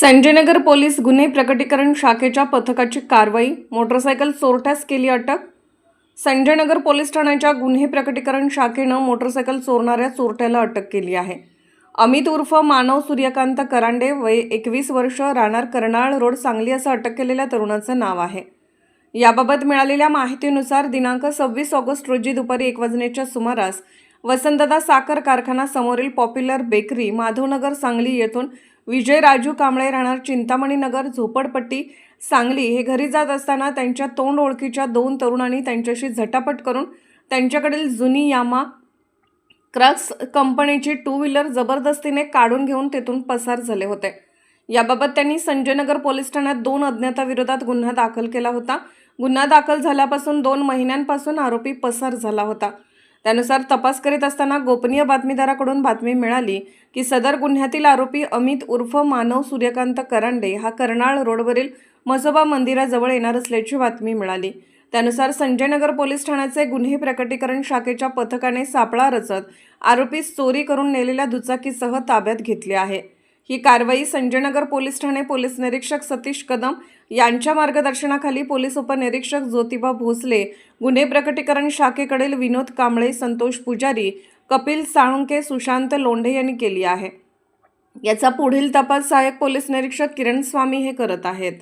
Sanjaynagar police गुन्हे प्रकटीकरण शाखेच्या पथकाची कारवाई मोटरसायकल चोरट्यास केली अटक. संजयनगर पोलीस ठाण्याच्या गुन्हे प्रकटीकरण शाखेनं मोटरसायकल चोरणाऱ्या चोरट्याला अटक केली आहे. अमित उर्फ मानव सूर्यकांत करांडे वय एकवीस वर्ष राहणार कर्नाळ रोड सांगली असं अटक केलेल्या तरुणाचं नाव आहे. याबाबत मिळालेल्या माहितीनुसार दिनांक सव्वीस ऑगस्ट रोजी दुपारी एक वाजण्याच्या सुमारास वसंतदा साखर कारखाना समोरील पॉप्युलर बेकरी माधवनगर सांगली येथून विजय राजू कांबळे राहणार चिंतामणी नगर झोपडपट्टी सांगली. हे घरी जात असताना त्यांच्या तोंड ओळखीच्या दोन तरुणांनी त्यांच्याशी झटापट करून त्यांच्याकडील जुनी यामा क्रक्स कंपनीची टू व्हीलर जबरदस्तीने काढून घेऊन तेथून पसार झाले होते. याबाबत त्यांनी संजयनगर पोलीस ठाण्यात दोन अज्ञाताविरोधात गुन्हा दाखल केला होता. गुन्हा दाखल झाल्यापासून दोन महिन्यांपासून आरोपी पसार झाला होता. त्यानुसार तपास करीत असताना गोपनीय बातमीदाराकडून बातमी मिळाली की सदर गुन्ह्यातील आरोपी अमित उर्फ मानव सूर्यकांत करांडे हा कर्नाळ रोडवरील म्हसोबा मंदिराजवळ येणार असल्याची बातमी मिळाली. त्यानुसार संजयनगर पोलीस ठाण्याचे गुन्हे प्रकटीकरण शाखेच्या पथकाने सापळा रचत आरोपीस चोरी करून नेलेल्या दुचाकीसह ताब्यात घेतले आहे. ही कारवाई संजयनगर पोलीस ठाणे पोलीस निरीक्षक सतीश कदम यांच्या मार्गदर्शनाखाली पोलीस उपनिरीक्षक ज्योतिबा भोसले गुन्हे प्रकटीकरण शाखेकडील विनोद कांबळे संतोष पुजारी कपिल साळुंके सुशांत लोंढे यांनी केली आहे. याचा पुढील तपास सहाय्यक पोलीस निरीक्षक किरण स्वामी हे करत आहेत.